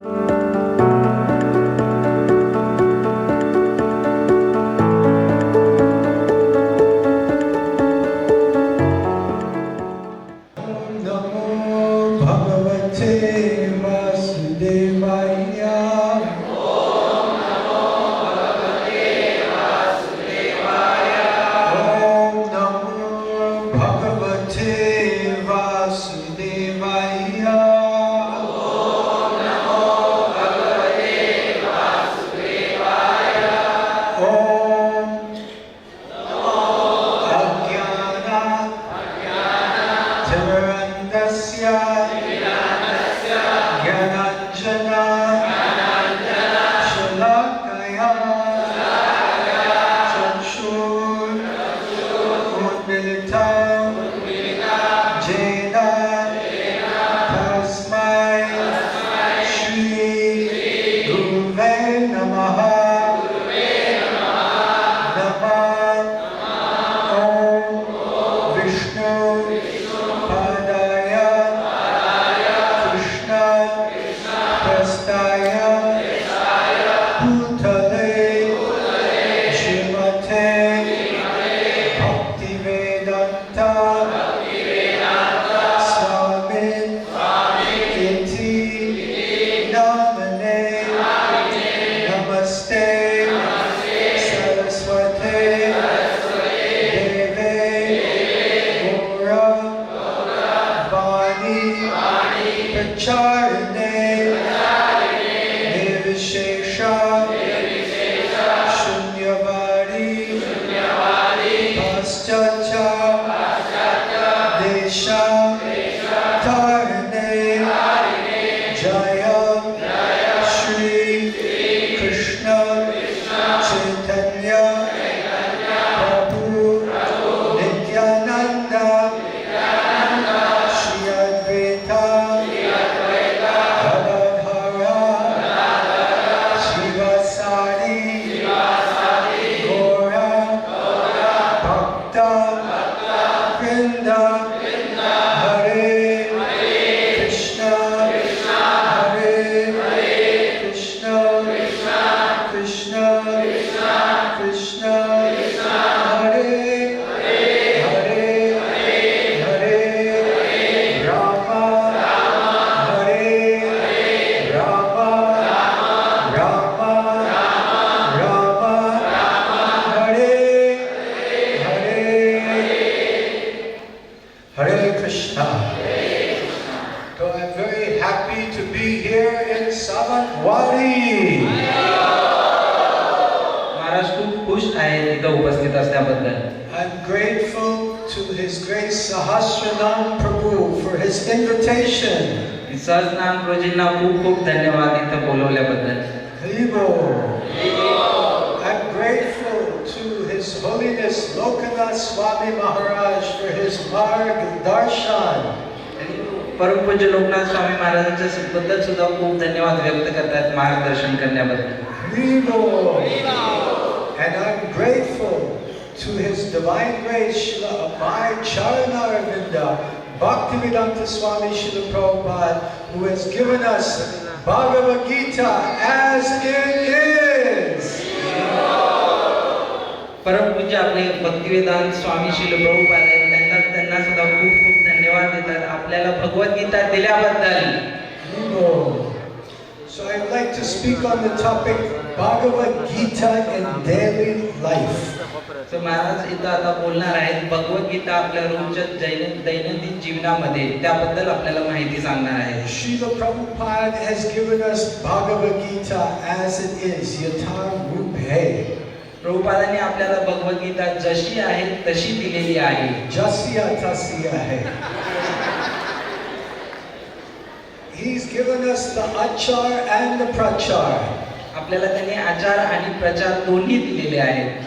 Música sir नाम खूप खूप धन्यवाद इथं बोलवल्याबद्दल. Haribol Haribol I am grateful to his holiness Lokanath Swami Maharaj for his मार्ग दर्शन परम पूज्य लोकनाथ स्वामी महाराजांच्या बद्दल सुद्धा खूप धन्यवाद व्यक्त करतात मार्गदर्शन करण्याबद्दल. हरिबो and i'm grateful to his divine grace shila abhay charanarvinda Bhaktivedanta Swami Srila Prabhupada who has given us Bhagavad Gita as it is. परमपूज्य आपले भक्तिवेदांत स्वामी शिल प्रभुपाद आहेत त्यांना त्यांना सुद्धा खूप खूप धन्यवाद देतात आपल्याला भगवद्गीता दिल्याबद्दल Haribo. So I'd like to speak on the topic Bhagavad Gita in daily life. तर महाराज इथं आता बोलणार आहेत भगवद्गीता आपल्या रोजच्या दैन दैनंदिन जीवनामध्ये त्याबद्दल आपल्याला माहिती सांगणार आहे Srila Prabhupada has given us Bhagavad Gita as it is, Yatha Ruphe. प्रभुपादांनी आपल्याला भगवद्गीता जशी आहे तशी दिलेली आहे Jasya Tasya Hai. He's given us the Achar and the Prachar. आपल्याला त्यांनी आचार आणि प्रचार दोन्ही दिलेले आहेत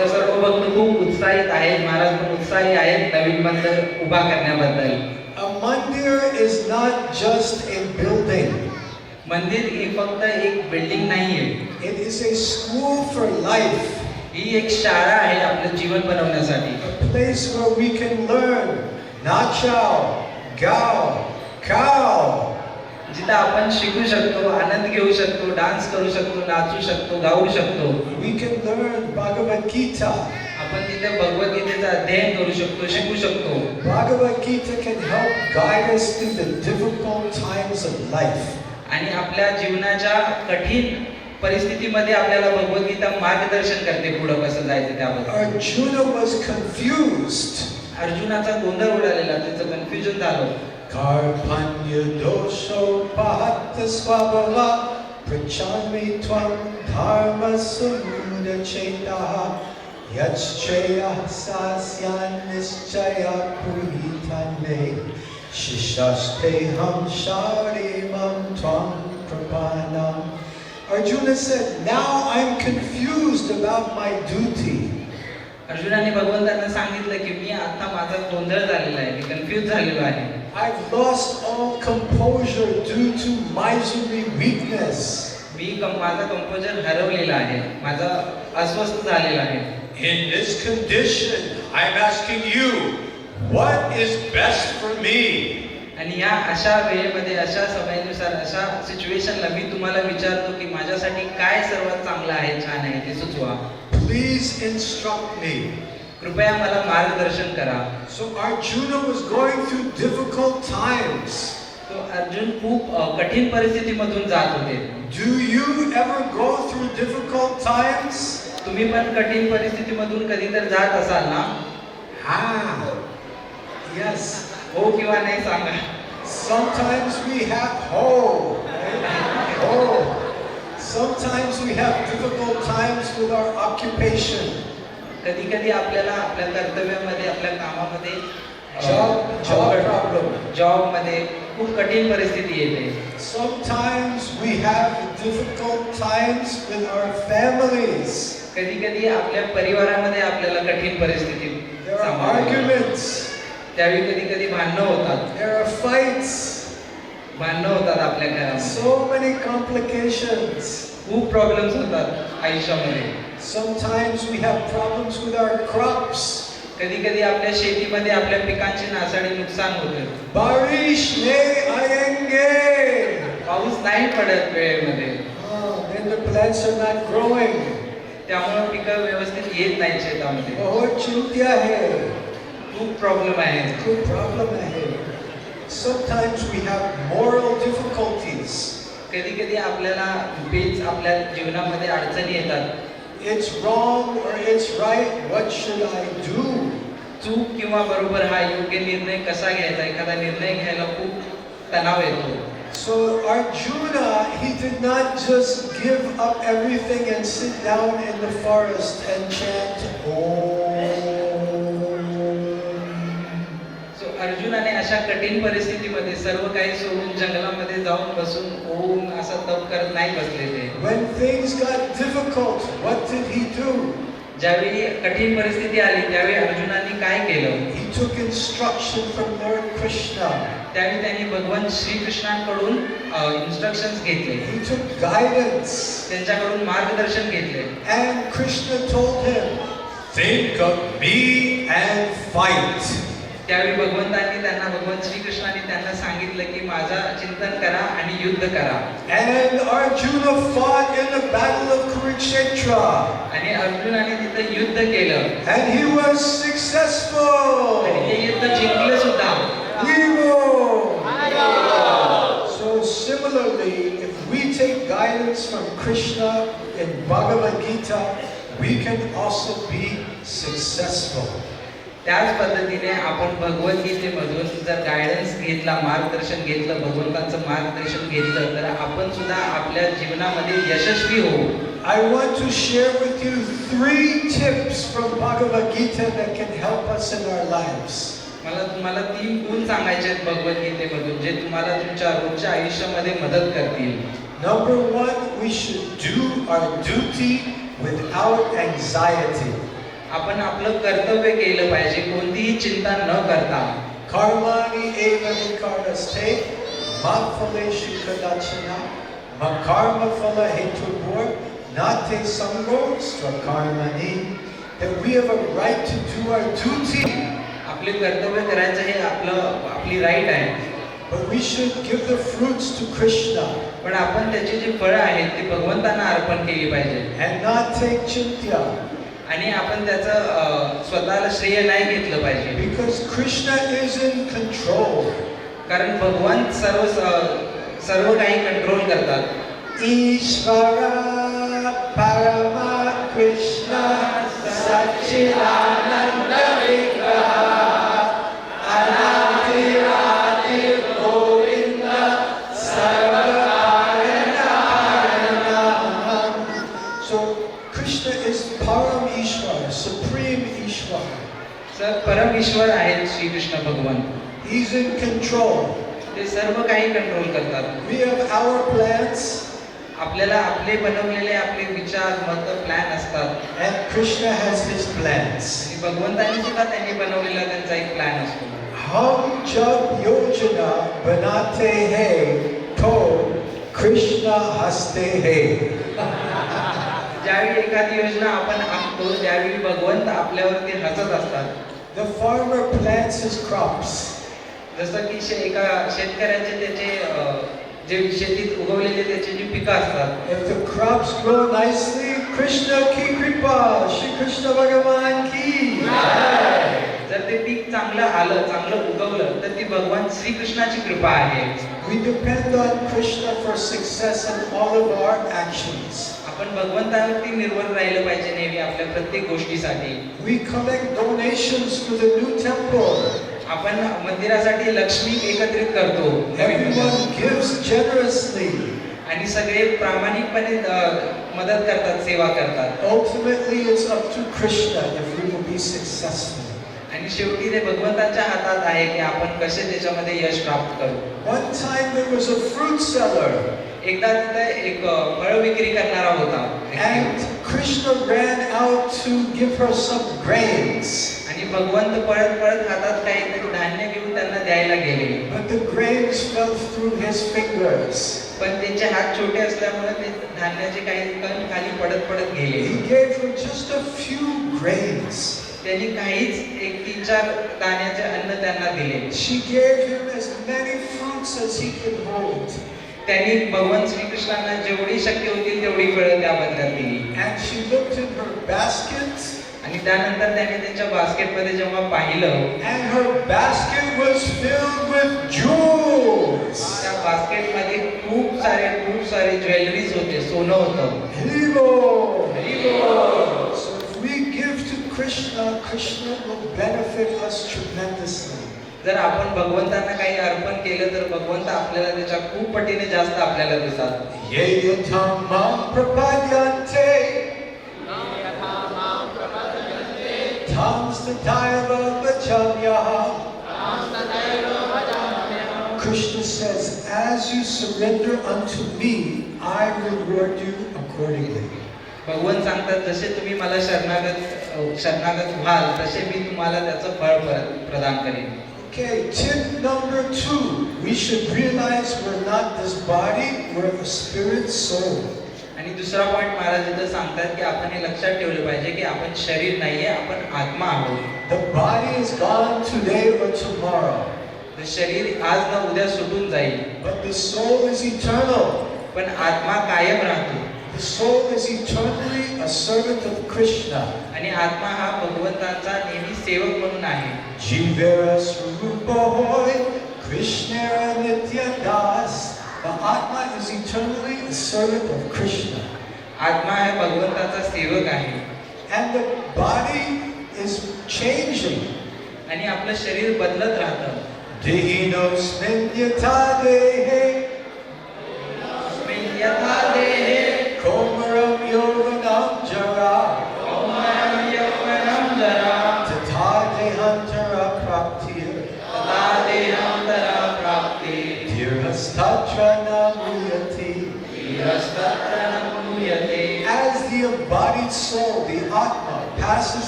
तर सर्व भक्त खूप उत्साहित आहेत महाराज पण उत्साही आहेत नवीन मंदिर उभा करण्याबद्दल A mandir is not just a building. मंदिर ही फक्त एक बिल्डिंग नाहीये It is a school for life. ही एक शाळा आहे आपलं जीवन बनवण्यासाठी A place where we can learn Nachao, Gao, Kao. जिथं आपण शिकू शकतो आनंद घेऊ शकतो डान्स करू शकतो नाचू शकतो गाऊ शकतो We can learn Bhagavad Gita. आपण तिथे भगवद्गीतेचं अध्ययन करू शकतो शिकू शकतो help guide us through the difficult times of life. आणि आपल्या जीवनाच्या कठीण परिस्थितीमध्ये आपल्याला भगवद्गीता मार्गदर्शन करते पुढं कसं जायचं त्याबद्दल Arjuna was confused. अर्जुनाचा गोंधळ उडालेला त्याचं कन्फ्युजन झालं Karpanya dosho pahatta swabhava prachami tvam dharma samuna chetaha yachchaya sasyan nischaya puritane shishaste ham sharimam tvam prapanam Arjuna said, now I'm confused about my duty. अर्जुनाने भगवंतांना सांगितलं की मी आता माझा गोंधळ झालेला आहे मी कन्फ्युज झालेलो आहे I've lost all composure due to miserly weakness. मी कं- माझा कंपोजर हरवलेला आहे माझा अस्वस्थ झालेला आहे In this condition, I'm asking you, what is best for me? आणि या अशा वेळेमध्ये अशा समयानुसार अशा सिच्युएशनला मी तुम्हाला विचारतो की माझ्यासाठी काय सर्वात चांगलं आहे छान आहे ते सुचवा Please instruct me. कृपया मला मार्गदर्शन करा. सो अर्जुन वाज गोइंग थ्रू डिफिकल्ट टाइम्स तो अर्जुन खूप कठीण परिस्थितीमधून जात होते. Do you ever go through difficult times तुम्ही पण कठीण परिस्थितीमधून कधी तर जात असाल ना? हा. यस हो किंवा नाही सांगा. समटाइम्स वी हॅव हो हो sometimes we have difficult times with our occupation कधी कधी आपल्याला आपल्या कर्तव्यामध्ये आपल्या कामामध्ये Job, job problem. जॉबमध्ये खूप कठीण परिस्थिती येते Sometimes we have difficult times with our families. कधी कधी आपल्या परिवारामध्ये आपल्याला कठीण परिस्थिती There are सांभाळावी लागते. arguments. त्यावेळी कधी कधी भांडणं होतात There are fights. भांडणं होतात आपल्या घरामध्ये So many complications. खूप प्रॉब्लेम्स होतात आयुष्यामध्ये Sometimes we have problems with our crops. कधी कधी आपल्या शेतीमध्ये आपल्या पिकांचे नासाडी नुकसान होते. बारिश ने आएंगे. पाऊस नाही पडत वेळेमध्ये. Oh, then the plants are not growing. त्यामुळे पीक व्यवस्थित येत नाही शेतामध्ये. बहुत चिंती आहे खूप प्रॉब्लेम आहे खूप प्रॉब्लेम आहे. Sometimes we have moral difficulties. कधी कधी आपल्याला बेच आपल्या जीवनामध्ये अडचणी येतात. It's wrong or it's right. What should I do? चूक किंवा बरोबर हा योग्य निर्णय कसा घ्यायचा एखादा निर्णय घ्यायला खूप तणाव येतो So Arjuna, he did not just give up everything and sit down in the forest and chant Om. अशा कठीण परिस्थितीमध्ये सर्व काही सोडून जंगलामध्ये जाऊन बसून ओम असा तप करत नाही बसले ते When things got difficult, what did he do? ज्यावेळी कठीण परिस्थिती आली त्यावेळी अर्जुनाने काय केलं He took instruction from Lord Krishna. त्यावेळी त्यांनी भगवान श्रीकृष्णांकडून इन्स्ट्रक्शन्स घेतले He took guidance. त्यांच्याकडून मार्गदर्शन घेतले And Krishna told him, Think of me and fight. त्यावेळी भगवंतांनी त्यांना भगवान श्रीकृष्णाने त्यांना सांगितलं की माझा चिंतन करा आणि युद्ध करा And Arjuna fought in the battle of Kurukshetra. आणि अर्जुनाने तिथं युद्ध केलं And he was successful. आणि ते युद्ध जिंकलं सुद्धा Evil. So similarly, if we take guidance from Krishna in Bhagavad Gita, we can also be successful. त्याच पद्धतीने आपण भगवद्गीतेमधून जर गायडन्स घेतला मार्गदर्शन घेतलं भगवंतांचं मार्गदर्शन घेतलं तर आपण सुद्धा आपल्या जीवनामध्ये यशस्वी होऊ I want to share with you three tips from Bhagavad Gita that can help us in our lives. मला तुम्हाला तीन गुण सांगायचे आहेत भगवद्गीतेमधून जे तुम्हाला तुमच्या रोजच्या आयुष्यामध्ये मदत करतील Number one, we should do our duty without anxiety. आपण आपलं कर्तव्य केलं पाहिजे कोणतीही चिंता न करता कर्माणी एवढी कर्ण असते मग फल शिक्षकाची ना मग कर्म फल हे चुकवर ना ते संगो स्वकर्मणी That we have a right to do our duty. आपले कर्तव्य करायचं हे आपलं आपली राईट आहे But we should give the fruits to Krishna. पण आपण त्याचे जे फळ आहेत ते भगवंतांना अर्पण केली पाहिजे And not take chintya. आणि आपण त्याचं स्वतःला श्रेय नाही घेतलं पाहिजे. Because Krishna is in control कारण भगवान सर्व सर्व काही कंट्रोल करतात. ईश्वर परमा कृष्ण सचिला सर परमेश्वर आहेत श्रीकृष्ण भगवान. He's in control. ते सर्व काही कंट्रोल करतात. We have our plans. आपल्याला आपले बनवलेले आपले विचार मत प्लॅन असतात. And Krishna has his plans. आणि भगवंतांनी सुद्धा त्यांनी बनवलेला त्यांचा एक प्लॅन असतो. हम जब योजना बनाते हैं तो कृष्णा हंसते हैं. ज्यावेळी एखादी योजना आपण आखतो त्यावेळी भगवंत आपल्यावरती हसत असतात The farmer plants his crops जसं की शे- एका शेतकऱ्याचे त्याचे अं, जे शेतीत उगवलेले त्याचे जी पिकं असतात If the crops grow nicely, Krishna ki kripa, Shri Krishna Bhagavan ki. जर ते पीक चांगलं आलं चांगलं उगवलं तर ती भगवान श्रीकृष्णाची कृपा आहे We depend on Krishna for success in all of our actions. आपण भगवंतावरती निर्भर राहिलं पाहिजे नेहमी आपल्या प्रत्येक गोष्टीसाठी. We collect donations to the new temple आपण मंदिरासाठी लक्ष्मी एकत्रित करतो. एवरीवन गिव्स जेनरसली आणि सगळे प्रामाणिकपणे मदत करतात सेवा करतात. Ultimately it's up to Krishna if we will be successful आणि शेवटी ते भगवंताच्या हातात आहे की आपण कसे त्याच्यामध्ये यश प्राप्त करू. वन टाइम एकदा तिथे एक फळ विक्री करणारा होता and Krishna ran out to give her some grains. आणि भगवंत पळत पळत हातात काहीतरी धान्य घेऊन त्यांना द्यायला गेले But the grains fell through his fingers. पण त्यांचे हात छोटे असल्यामुळे ते धान्याचे काही कण खाली पडत पडत गेले He gave her just a few grains. त्यांनी काहीच एक तीन चार दाण्याचे अन्न त्यांना दिले She gave him as many fruits as he could hold. त्यांनी भगवान श्रीकृष्णांना जेवढी शक्य होती तेवढी फळ त्या बदल्यात दिली. अँड आणि त्यानंतर त्याने त्यांच्या बास्केटमध्ये जेव्हा पाहिलं and her basket was filled with त्या बास्केटमध्ये खूप सारे खूप सारे ज्वेलरीज होते सोनं होतं. हिबो हिबो so we give to Krishna Krishna will जर आपण भगवंतांना काही अर्पण केलं तर भगवंत आपल्याला त्याच्या खूप पटीने जास्त आपल्याला vachanyaha. Krishna says, as you surrender unto me, I reward you accordingly. भगवान सांगतात जसे तुम्ही मला शरणागत शरणागत व्हाल तसे मी तुम्हाला त्याचं फळ प्रदान करेन Okay, tip number two. We should realize we're not this body, we're a spirit soul. आणि दुसरा पॉइंट महाराज इथं सांगतात की आपण हे लक्षात ठेवलं पाहिजे की आपण शरीर नाहीये आपण आत्मा आहोत The body is gone today or tomorrow, तर शरीर आज न उद्या सुटून जाईल but the soul is eternal. पण आत्मा कायम राहतो The soul is eternally a servant of Krishna. आणि आत्मा हा भगवंताचा नेहमी सेवक म्हणून आहे Jivera Swarupa Hoy, Krishnera Nitya Das. The Atma is eternally a servant of Krishna. आत्मा हा भगवंताचा सेवक आहे And the body is changing. आणि आपलं शरीर बदलत राहतं Dehinosmin yata dehe,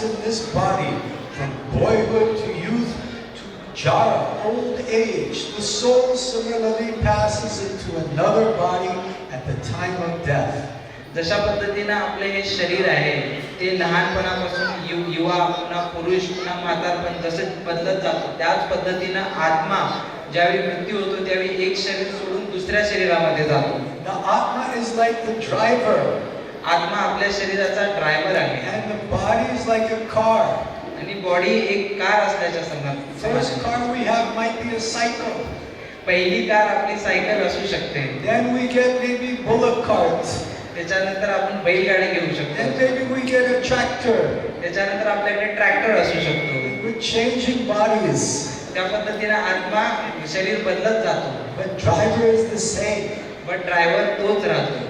passes in this body from boyhood to youth to jara, old age, the soul similarly passes into another body at the time of death. जशा पद्धतीनं आपले हे शरीर आहे ते लहानपणापासून यु युवा पुन्हा पुरुष पुन्हा म्हातारपण जसे बदलत जातो त्याच पद्धतीनं आत्मा ज्यावेळी मृत्यू होतो त्यावेळी एक शरीर सोडून दुसऱ्या शरीरामध्ये जातो The Atma is like the driver, आत्मा आपल्या शरीराचा ड्रायव्हर आहे. And the body is like a car आणि बॉडी एक कार असल्याच्या समजा first car we have might be a cycle पहिली कार आपली सायकल असू शकते. Then we can maybe bullock cars त्याच्यानंतर आपण बैलगाडी घेऊ शकतो. Then maybe we can a tractor त्याच्यानंतर आपल्याकडे ट्रॅक्टर असू शकतो. वी चेंज इन बॉडीज त्या पद्धतीने आत्मा शरीर बदलत जातो. But driver is the same but driver तोच राहतो.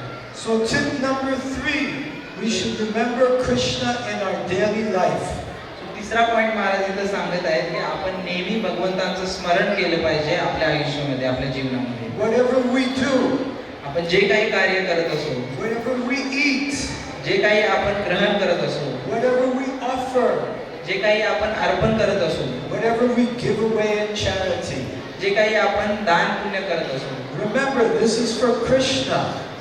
So tip number three, we should remember Krishna in our daily life. तिसरा पॉइंट महाराज इथं सांगत आहेत की आपण नेहमी भगवंतांचं स्मरण केलं पाहिजे आपल्या आयुष्यामध्ये आपल्या जीवनामध्ये. आपण जे काही कार्य करत असो जे काही आपण ग्रहण करत असो जे काही आपण अर्पण करत असो जे काही आपण दान पुण्य करत असो. Remember this is for Krishna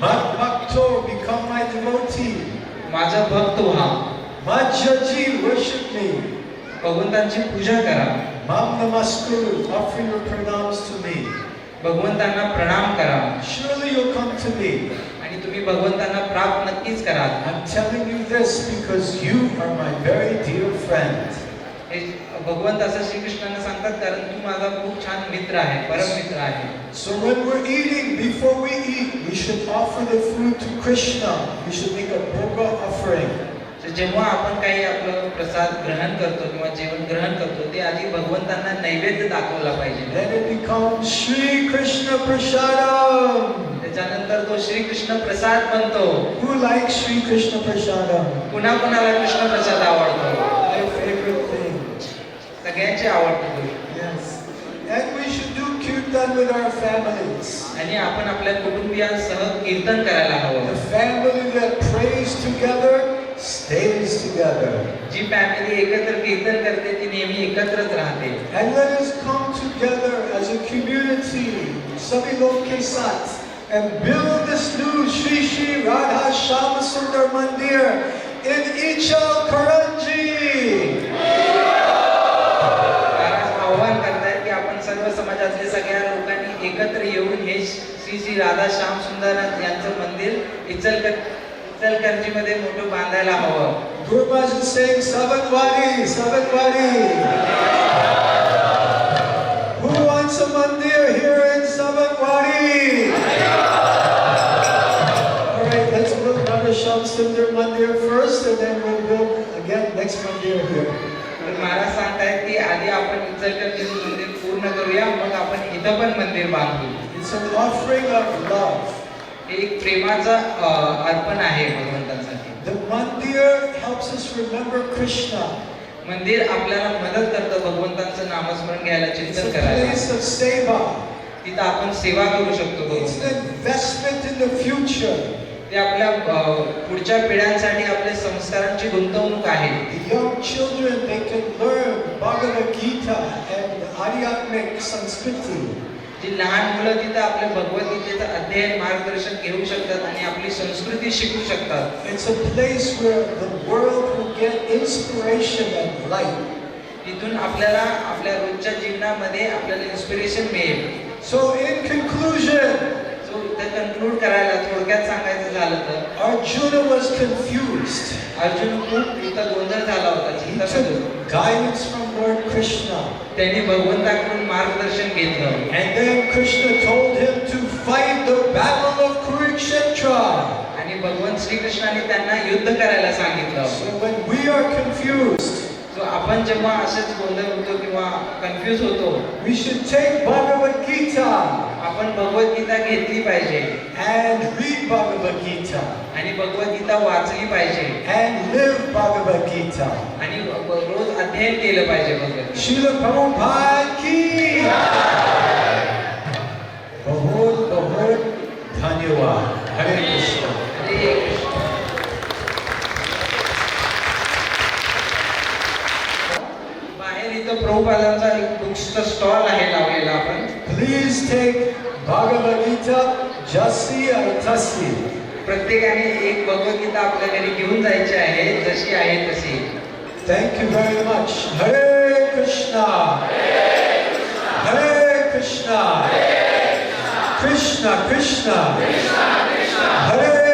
Mad bhakto, become my devotee. माझं भक्त व्हा Majaji, worship me. भगवंतांची पूजा करा Mam namaskuru, offer your pranams to me. भगवंतांना प्रणाम करा Surely you'll come to me. आणि तुम्ही भगवंतांना प्राप्त नक्कीच कराल I'm telling you this because you are my very dear friend. भगवंत असं श्रीकृष्णांना सांगतात कारण तू माझा खूप छान मित्र आहे परम मित्र आहे. So when we're eating, before we eat, we should offer the food to Krishna. We should make a bhoga offering. जेव्हा आपण काही आपलं प्रसाद ग्रहण करतो किंवा जेवण ग्रहण करतो ते आधी भगवंतांना नैवेद्य दाखवला पाहिजे. श्री कृष्ण प्रसाद त्याच्यानंतर तो श्री कृष्ण प्रसाद म्हणतो. हु लाईक श्री कृष्ण प्रसाद पुन्हा कुणाला कृष्ण प्रसाद आवडतो. सगळ्यांची आवडतो तो. Yes. And we should do kirtan with our families. आणि आपण आपल्या कुटुंबियांसह कीर्तन करायला The हवं family that prays together stays together. G family एकत्र कीर्तन करते ती नेहमी एकत्रच राहते And let us come together as a community, Sabi Lok Ke Saath, and build this new Shri Shri Radha Shama Sundar Mandir in Ichal Shri Shri Radha Shyam Sundarnath यांचं मंदिर इचलकर इचलकरजी मध्ये मोठं बांधायला हवं. कृपाजी सिंग सबकवारी सबकवारी मंदिर here in Sabakwadi. All right, let's build Brother Sham Sundar Mandir first and की आधी आपण इचलकर मंदिर पूर्ण करूया मग आपण इथं पण मंदिर बांधू. It's an offering of love. एक प्रेमाचा अर्पण आहे भगवंतांसाठी. The mandir helps us remember Krishna. मंदिर आपल्याला मदत करतं भगवंतांचं नामस्मरण घ्यायला चिंतन करायला. तिथं आपण सेवा करू शकतो ते आपल्या पुढच्या पिढ्यांसाठी आपल्या संस्कारांची गुंतवणूक आहे. Children, they can learn Gita and जी लहान मुलं तिथं आपल्या भगवद्गीतेचं अध्ययन मार्गदर्शन घेऊ शकतात आणि आपली संस्कृती शिकू शकतात It's a place where the world will get inspiration and light. तिथून आपल्याला आपल्या रोजच्या जीवनामध्ये आपल्याला इन्स्पिरेशन मिळेल So, in conclusion, सो इथं कन्क्लूड करायला थोडक्यात सांगायचं झालं तर Arjuna was confused. अर्जुन खूप इथं गोंधळ झाला होता He चिंतामध्ये. took guidance from Lord Krishna. त्यांनी भगवंताकडून मार्गदर्शन घेतलं And then Krishna told him to fight the battle of Kurukshetra. आणि भगवंत श्रीकृष्णाने त्यांना युद्ध करायला सांगितलं So when we are confused, so आपण जेव्हा असेच गोंधळ होतो किंवा कन्फ्यूज होतो we should check Bhagavad Gita आपण भगवत गीता घेतली पाहिजे. अँड रीड भगवत गीता आणि भगवत गीता वाचली पाहिजे. अँड लिव्ह भगवत गीता आणि रोज अध्ययन केलं पाहिजे भगवत गीता. शिवलो भाऊ भाकी प्रभुपादांचा एक बुक्सचा स्टॉल आहे लावलेला आपण. प्लीज टेक भागवतीचा जास्ती अर्थास्ती प्रत्येकाने एक भगवद्गीता आपल्या घरी घेऊन जायची आहे जशी आहे तशी. थँक्यू व्हेरी मच हरे कृष्णा हरे कृष्णा कृष्णा कृष्णा हरे